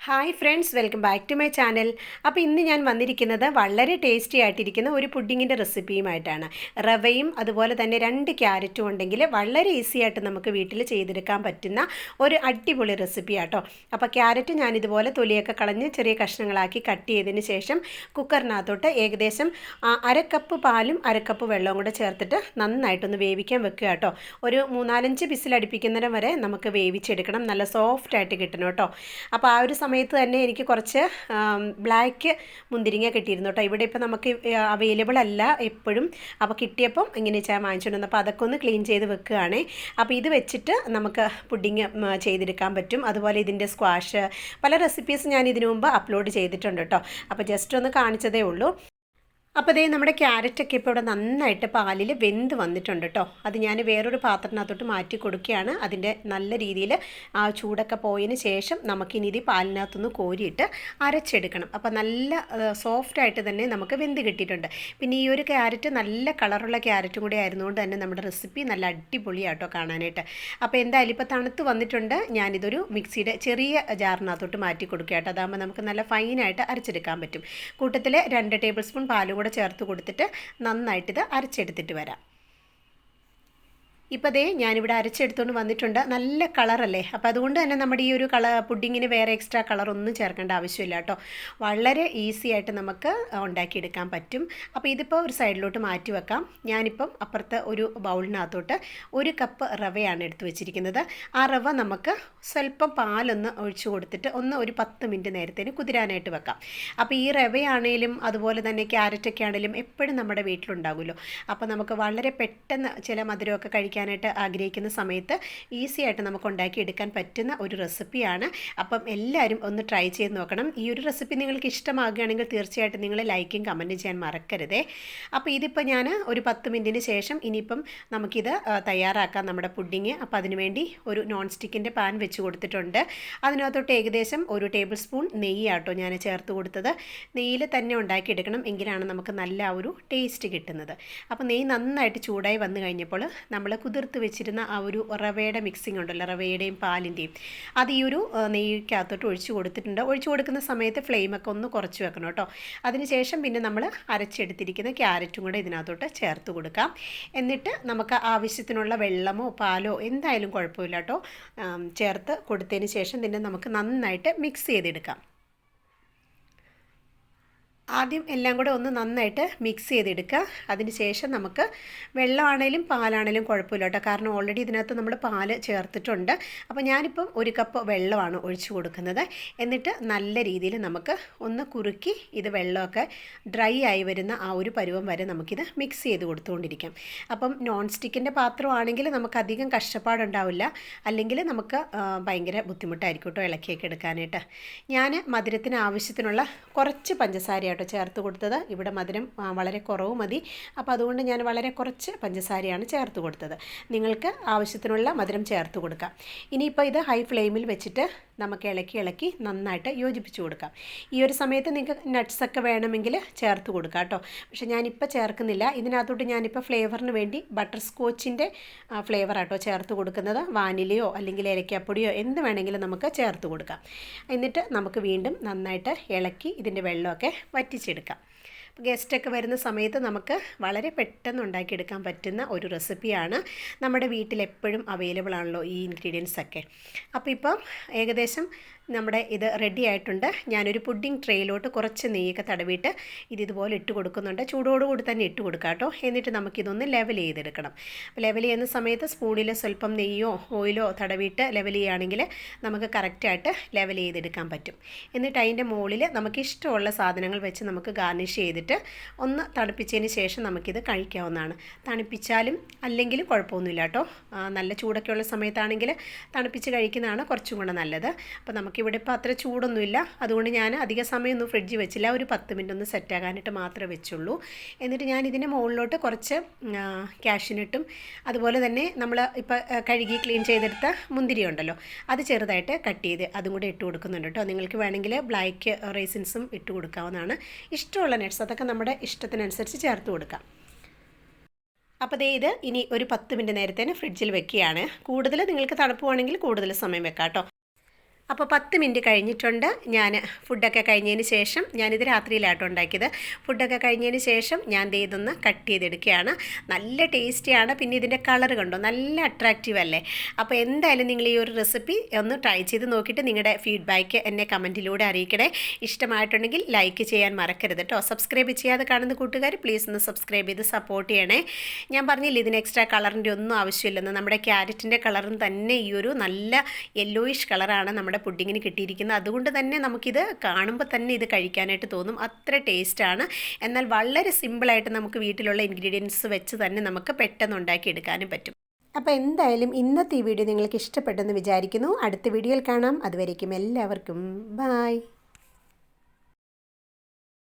Hi friends welcome back to my channel അപ്പോൾ ഇന്ന് ഞാൻ വന്നിരിക്കുന്നത് വളരെ ടേസ്റ്റി ആയിട്ടിരിക്കുന്ന ഒരു പുഡിങ്ങിന്റെ റെസിപ്പിയുമായിട്ടാണ് റവയും അതുപോലെ തന്നെ രണ്ട് ക്യാരറ്റും ഉണ്ടെങ്കിൽ വളരെ ഈസി ആയിട്ട് നമുക്ക് വീട്ടിൽ ചെയ്തെടുക്കാൻ പറ്റുന്ന ഒരു അടിപൊളി റെസിപ്പി ആട്ടോ. അപ്പോൾ ക്യാരറ്റ് ഞാൻ ഇതുപോലെ തൊലിയൊക്കെ കളഞ്ഞ് ചെറിയ കഷ്ണങ്ങളാക്കി കട്ട് ചെയ്തതിന് ശേഷം കുക്കറിനകത്തോട്ട് ഏകദേശം അരക്കപ്പ് പാലും അരക്കപ്പ് വെള്ളവും കൂടെ ചേർത്തിട്ട് നന്നായിട്ടൊന്ന് വേവിക്കാൻ വെക്കുക കേട്ടോ. ഒരു മൂന്നാലഞ്ച് വിസിലടിപ്പിക്കുന്നതിന് വരെ നമുക്ക് വേവിച്ചെടുക്കണം. നല്ല സോഫ്റ്റ് ആയിട്ട് കിട്ടണം കേട്ടോ. അപ്പോൾ ആ ഒരു സമയത്ത് തന്നെ എനിക്ക് കുറച്ച് ബ്ലാക്ക് മുന്തിരിങ്ങ കിട്ടിയിരുന്നു കേട്ടോ. ഇവിടെ ഇപ്പോൾ നമുക്ക് അവൈലബിൾ അല്ല എപ്പോഴും. അപ്പോൾ കിട്ടിയപ്പം ഇങ്ങനെ വെച്ചാൽ വാങ്ങിച്ചുകൊണ്ട് അപ്പോൾ അതൊക്കെ ഒന്ന് ക്ലീൻ ചെയ്ത് വെക്കുകയാണേ. അപ്പോൾ ഇത് വെച്ചിട്ട് നമുക്ക് പുഡിങ് ചെയ്തെടുക്കാൻ പറ്റും. അതുപോലെ ഇതിന്റെ സ്ക്വാഷ് പല റെസിപ്പീസ് ഞാൻ ഇതിനു മുമ്പ് അപ്ലോഡ് ചെയ്തിട്ടുണ്ട് കേട്ടോ. അപ്പോൾ ജസ്റ്റ് ഒന്ന് കാണിച്ചതേ ഉള്ളൂ. അപ്പോൾ ദേ നമ്മുടെ ക്യാരറ്റൊക്കെ ഇപ്പോൾ ഇവിടെ നന്നായിട്ട് പാലിൽ വെന്ത് വന്നിട്ടുണ്ട് കേട്ടോ അത് ഞാൻ വേറൊരു പാത്രത്തിനകത്തോട്ട് മാറ്റി കൊടുക്കുകയാണ്. അതിന്റെ നല്ല രീതിയിൽ ആ ചൂടൊക്കെ പോയതിന് ശേഷം നമുക്കിനി ഇത് പാലിനകത്തുനിന്ന് കോരിയിട്ട് അരച്ചെടുക്കണം. അപ്പോൾ നല്ല സോഫ്റ്റായിട്ട് തന്നെ നമുക്ക് വെന്ത് കിട്ടിയിട്ടുണ്ട്. പിന്നെ ഈ ഒരു ക്യാരറ്റ് നല്ല കളറുള്ള ക്യാരറ്റും കൂടി ആയിരുന്നുകൊണ്ട് തന്നെ നമ്മുടെ റെസിപ്പി നല്ല അടിപൊളിയാട്ടോ കാണാനായിട്ട്. അപ്പോൾ എന്തായാലും ഇപ്പോൾ തണുത്ത് വന്നിട്ടുണ്ട്. ഞാനിതൊരു മിക്സിയുടെ ചെറിയ ജാറിനകത്തോട്ട് മാറ്റി കൊടുക്കുക കേട്ടോ അതാകുമ്പോൾ നമുക്ക് നല്ല ഫൈനായിട്ട് അരച്ചെടുക്കാൻ പറ്റും. കൂട്ടത്തിൽ രണ്ട് ടേബിൾ സ്പൂൺ പാലും കൂടെ ചേർത്ത് കൊടുത്തിട്ട് നന്നായിട്ടിത് അരച്ചെടുത്തിട്ട് വരാം. ഇപ്പോൾ ദേ ഞാനിവിടെ അരച്ചെടുത്തുകൊണ്ട് വന്നിട്ടുണ്ട്. നല്ല കളറല്ലേ? അപ്പോൾ അതുകൊണ്ട് തന്നെ നമ്മുടെ ഈ ഒരു കളർ പുഡിങ്ങിന് വേറെ എക്സ്ട്രാ കളർ ഒന്നും ചേർക്കേണ്ട ആവശ്യമില്ല കേട്ടോ. വളരെ ഈസി ആയിട്ട് നമുക്ക് ഉണ്ടാക്കിയെടുക്കാൻ പറ്റും. അപ്പോൾ ഇതിപ്പോൾ ഒരു സൈഡിലോട്ട് മാറ്റി വെക്കാം. ഞാനിപ്പം അപ്പുറത്ത് ഒരു ബൗളിനകത്തോട്ട് ഒരു കപ്പ് റവയാണ് എടുത്തു വെച്ചിരിക്കുന്നത്. ആ റവ നമുക്ക് സ്വല്പം പാലൊന്ന് ഒഴിച്ചു കൊടുത്തിട്ട് ഒന്ന് ഒരു പത്ത് മിനിറ്റ് നേരത്തേന് കുതിരാനായിട്ട് വെക്കാം. അപ്പോൾ ഈ റവയാണേലും അതുപോലെ തന്നെ ക്യാരറ്റൊക്കെ ആണെങ്കിലും എപ്പോഴും നമ്മുടെ വീട്ടിലുണ്ടാകുമല്ലോ. അപ്പോൾ നമുക്ക് വളരെ പെട്ടെന്ന് ചില മധുരമൊക്കെ കഴിക്കാനായിട്ട് ആഗ്രഹിക്കുന്ന സമയത്ത് ഈസി ആയിട്ട് നമുക്ക് ഉണ്ടാക്കിയെടുക്കാൻ പറ്റുന്ന ഒരു റെസിപ്പിയാണ്. അപ്പം എല്ലാവരും ഒന്ന് ട്രൈ ചെയ്ത് നോക്കണം. ഈ ഒരു റെസിപ്പി നിങ്ങൾക്ക് ഇഷ്ടമാകുകയാണെങ്കിൽ തീർച്ചയായിട്ടും നിങ്ങൾ ലൈക്കും കമന്റും ചെയ്യാൻ മറക്കരുതേ. അപ്പോൾ ഇതിപ്പോൾ ഞാൻ ഒരു പത്ത് മിനിറ്റിന് ശേഷം ഇനിയിപ്പം നമുക്കിത് തയ്യാറാക്കാം നമ്മുടെ പുഡിങ്. അപ്പോൾ അതിനുവേണ്ടി ഒരു നോൺ സ്റ്റിക്കിന്റെ പാൻ വെച്ച് കൊടുത്തിട്ടുണ്ട്. അതിനകത്തോട്ട് ഏകദേശം ഒരു ടേബിൾ സ്പൂൺ നെയ്യാട്ടോ ഞാൻ ചേർത്ത് കൊടുത്തത്. നെയ്യിൽ തന്നെ ഉണ്ടാക്കിയെടുക്കണം എങ്കിലാണ് നമുക്ക് നല്ല ഒരു ടേസ്റ്റ് കിട്ടുന്നത്. അപ്പോൾ നെയ്യ് നന്നായിട്ട് ചൂടായി വന്നു കഴിഞ്ഞപ്പോൾ നമ്മൾ കുതിർത്ത് വെച്ചിരുന്ന ആ ഒരു റവയുടെ മിക്സിംഗ് ഉണ്ടല്ലോ റവയുടെയും പാലിന്റെയും അത് ഈ ഒരു നെയ്ക്കകത്തോട്ട് ഒഴിച്ച് കൊടുത്തിട്ടുണ്ട്. ഒഴിച്ചു കൊടുക്കുന്ന സമയത്ത് ഫ്ലെയിമൊക്കെ ഒന്ന് കുറച്ച് വെക്കണം കേട്ടോ. അതിനുശേഷം പിന്നെ നമ്മൾ അരച്ചെടുത്തിരിക്കുന്ന ക്യാരറ്റും കൂടെ ഇതിനകത്തോട്ട് ചേർത്ത് കൊടുക്കാം. എന്നിട്ട് നമുക്ക് ആവശ്യത്തിനുള്ള വെള്ളമോ പാലോ എന്തായാലും കുഴപ്പമില്ല കേട്ടോ. ചേർത്ത് കൊടുത്തതിന് ശേഷം പിന്നെ നമുക്ക് നന്നായിട്ട് മിക്സ് ചെയ്തെടുക്കാം. ആദ്യം എല്ലാം കൂടെ ഒന്ന് നന്നായിട്ട് മിക്സ് ചെയ്തെടുക്കുക. അതിന് ശേഷം നമുക്ക് വെള്ളമാണേലും പാലാണേലും കുഴപ്പമില്ല കേട്ടോ. കാരണം ഓൾറെഡി ഇതിനകത്ത് നമ്മൾ പാൽ ചേർത്തിട്ടുണ്ട്. അപ്പോൾ ഞാനിപ്പം ഒരു കപ്പ് വെള്ളമാണ് ഒഴിച്ചു കൊടുക്കുന്നത്. എന്നിട്ട് നല്ല രീതിയിൽ നമുക്ക് ഒന്ന് കുറുക്കി ഇത് വെള്ളമൊക്കെ ഡ്രൈ ആയി വരുന്ന ആ ഒരു പരുവം വരെ നമുക്കിത് മിക്സ് ചെയ്ത് കൊടുത്തുകൊണ്ടിരിക്കാം. അപ്പം നോൺ സ്റ്റിക്കിന്റെ പാത്രമാണെങ്കിൽ നമുക്ക് അധികം കഷ്ടപ്പാടുണ്ടാവില്ല. അല്ലെങ്കിൽ നമുക്ക് ഭയങ്കര ബുദ്ധിമുട്ടായിരിക്കും കേട്ടോ ഇളക്കിയൊക്കെ എടുക്കാനായിട്ട്. ഞാൻ മധുരത്തിന് ആവശ്യത്തിനുള്ള കുറച്ച് പഞ്ചസാരയാട്ടോ ചേർത്ത് കൊടുത്തത്. ഇവിടെ മധുരം വളരെ കുറവ് മതി. അപ്പോൾ അതുകൊണ്ട് ഞാൻ വളരെ കുറച്ച് പഞ്ചസാരയാണ് ചേർത്ത് കൊടുത്തത്. നിങ്ങൾക്ക് ആവശ്യത്തിനുള്ള മധുരം ചേർത്ത് കൊടുക്കാം. ഇനിയിപ്പോൾ ഇത് ഹൈ ഫ്ലെയിമിൽ വെച്ചിട്ട് നമുക്ക് ഇളക്കി ഇളക്കി നന്നായിട്ട് യോജിപ്പിച്ച് കൊടുക്കാം. ഈ ഒരു സമയത്ത് നിങ്ങൾക്ക് നട്ട്സൊക്കെ വേണമെങ്കിൽ ചേർത്ത് കൊടുക്കാം കേട്ടോ. പക്ഷെ ഞാനിപ്പോൾ ചേർക്കുന്നില്ല. ഇതിനകത്തോട്ട് ഞാനിപ്പോൾ ഫ്ലേവറിന് വേണ്ടി ബട്ടർ സ്കോച്ചിന്റെ ഫ്ലേവർ ആട്ടോ ചേർത്ത് കൊടുക്കുന്നത്. വാനിലയോ അല്ലെങ്കിൽ ഏലക്കാപ്പൊടിയോ എന്ത് വേണമെങ്കിലും നമുക്ക് ചേർത്ത് കൊടുക്കാം. എന്നിട്ട് നമുക്ക് വീണ്ടും നന്നായിട്ട് ഇളക്കി ഇതിന്റെ വെള്ളമൊക്കെ വറ്റിച്ചെടുക്കാം. ഗസ്റ്റൊക്കെ വരുന്ന സമയത്ത് നമുക്ക് വളരെ പെട്ടെന്ന് ഉണ്ടാക്കിയെടുക്കാൻ പറ്റുന്ന ഒരു റെസിപ്പിയാണ് നമ്മുടെ വീട്ടിൽ എപ്പോഴും അവൈലബിൾ ആണല്ലോ ഈ ഇൻഗ്രീഡിയൻസ് ഒക്കെ അപ്പോൾ ഇപ്പം ഏകദേശം നമ്മുടെ ഇത് റെഡി ആയിട്ടുണ്ട്. ഞാനൊരു പുഡിംഗ് ട്രേയിലോട്ട് കുറച്ച് നെയ്യൊക്കെ തടവിയിട്ട് ഇത് ഇതുപോലെ ഇട്ട് കൊടുക്കുന്നുണ്ട്. ചൂടോടുകൂടി തന്നെ ഇട്ട് കൊടുക്കാം കേട്ടോ. എന്നിട്ട് നമുക്കിതൊന്ന് ലെവൽ ചെയ്തെടുക്കണം. ലെവൽ ചെയ്യുന്ന സമയത്ത് സ്പൂണിൽ സ്വല്പം നെയ്യോ ഓയിലോ തടവിയിട്ട് ലെവൽ ചെയ്യുകയാണെങ്കിൽ നമുക്ക് കറക്റ്റായിട്ട് ലെവൽ ചെയ്തെടുക്കാൻ പറ്റും. എന്നിട്ട് അതിന്റെ മുകളിൽ നമുക്ക് ഇഷ്ടമുള്ള സാധനങ്ങൾ വെച്ച് നമുക്ക് ഗാർണിഷ് ചെയ്തിട്ട് ഒന്ന് തണുപ്പിച്ചതിന് ശേഷം നമുക്കിത് കഴിക്കാവുന്നതാണ്. തണുപ്പിച്ചാലും അല്ലെങ്കിലും കുഴപ്പമൊന്നുമില്ല കേട്ടോ. നല്ല ചൂടൊക്കെയുള്ള സമയത്താണെങ്കിൽ തണുപ്പിച്ച് കഴിക്കുന്നതാണ് കുറച്ചും കൂടെ നല്ലത്. അപ്പോൾ നമുക്കിവിടെ ഇപ്പോൾ അത്ര ചൂടൊന്നുമില്ല. അതുകൊണ്ട് ഞാൻ അധിക സമയമൊന്നും ഫ്രിഡ്ജിൽ വെച്ചില്ല. ഒരു പത്ത് മിനിറ്റ് ഒന്ന് സെറ്റ് സെറ്റാകാനായിട്ട് മാത്രമേ വെച്ചുള്ളൂ. എന്നിട്ട് ഞാൻ ഇതിന്റെ മുകളിലോട്ട് കുറച്ച് ക്യാഷിനിട്ടും അതുപോലെ തന്നെ നമ്മൾ ഇപ്പോൾ കഴുകി ക്ലീൻ ചെയ്തെടുത്ത മുന്തിരി ഉണ്ടല്ലോ അത് ചെറുതായിട്ട് കട്ട് ചെയ്ത് അതും കൂടെ ഇട്ട് കൊടുക്കുന്നുണ്ട് കേട്ടോ. നിങ്ങൾക്ക് വേണമെങ്കിൽ ബ്ലാക്ക് റേസിൻസും ഇട്ട് കൊടുക്കാവുന്നതാണ്. ഇഷ്ടമുള്ള നട്ട്സ് അതൊക്കെ നമ്മുടെ ഇഷ്ടത്തിനനുസരിച്ച് ചേർത്ത് കൊടുക്കാം. അപ്പോൾ ദേ ഇത് ഇനി ഒരു പത്ത് മിനിറ്റ് നേരത്തേന് ഫ്രിഡ്ജിൽ വെക്കുകയാണ്. കൂടുതൽ നിങ്ങൾക്ക് തണുപ്പ് വേണമെങ്കിൽ കൂടുതൽ സമയം വെക്കാം കേട്ടോ. അപ്പോൾ പത്ത് മിനിറ്റ് കഴിഞ്ഞിട്ടുണ്ട്. ഞാൻ ഫുഡൊക്കെ കഴിഞ്ഞതിന് ശേഷം ഞാനിത് രാത്രിയിലാട്ടോ ഉണ്ടാക്കിയത്. ഫുഡൊക്കെ കഴിഞ്ഞതിന് ശേഷം ഞാൻ ഇതൊന്ന് കട്ട് ചെയ്തെടുക്കുകയാണ്. നല്ല ടേസ്റ്റിയാണ്. പിന്നെ ഇതിന്റെ കളർ കണ്ടോ? നല്ല അട്രാക്റ്റീവ് അല്ലേ? അപ്പോൾ എന്തായാലും നിങ്ങൾ ഈ ഒരു റെസിപ്പി ഒന്ന് ട്രൈ ചെയ്ത് നോക്കിയിട്ട് നിങ്ങളുടെ ഫീഡ്ബാക്ക് എന്നെ കമന്റിലൂടെ അറിയിക്കണേ. ഇഷ്ടമായിട്ടുണ്ടെങ്കിൽ ലൈക്ക് ചെയ്യാൻ മറക്കരുത് കേട്ടോ സബ്സ്ക്രൈബ് ചെയ്യാതെ കാണുന്ന കൂട്ടുകാർ പ്ലീസ് ഒന്ന് സബ്സ്ക്രൈബ് ചെയ്ത് സപ്പോർട്ട് ചെയ്യണേ. ഞാൻ പറഞ്ഞില്ല ഇതിന് എക്സ്ട്രാ കളറിന്റെ ഒന്നും ആവശ്യമില്ലെന്ന്. നമ്മുടെ ക്യാരറ്റിന്റെ കളറും തന്നെ ഈ ഒരു നല്ല യെല്ലോയിഷ് കളറാണ് നമ്മുടെ പുഡിങ്ങിന് കിട്ടിയിരിക്കുന്നത്. അതുകൊണ്ട് തന്നെ നമുക്കിത് കാണുമ്പോൾ തന്നെ ഇത് കഴിക്കാനായിട്ട് തോന്നും. അത്ര ടേസ്റ്റാണ് എന്നാൽ വളരെ സിമ്പിളായിട്ട് നമുക്ക് വീട്ടിലുള്ള ഇൻഗ്രീഡിയൻസ് വെച്ച് തന്നെ നമുക്ക് പെട്ടെന്ന് ഉണ്ടാക്കിയെടുക്കാനും പറ്റും. അപ്പോൾ എന്തായാലും ഇന്നത്തെ ഈ വീഡിയോ നിങ്ങൾക്ക് ഇഷ്ടപ്പെട്ടെന്ന് വിചാരിക്കുന്നു. അടുത്ത വീഡിയോയിൽ കാണാം. അതുവരേക്കും എല്ലാവർക്കും. ബായ്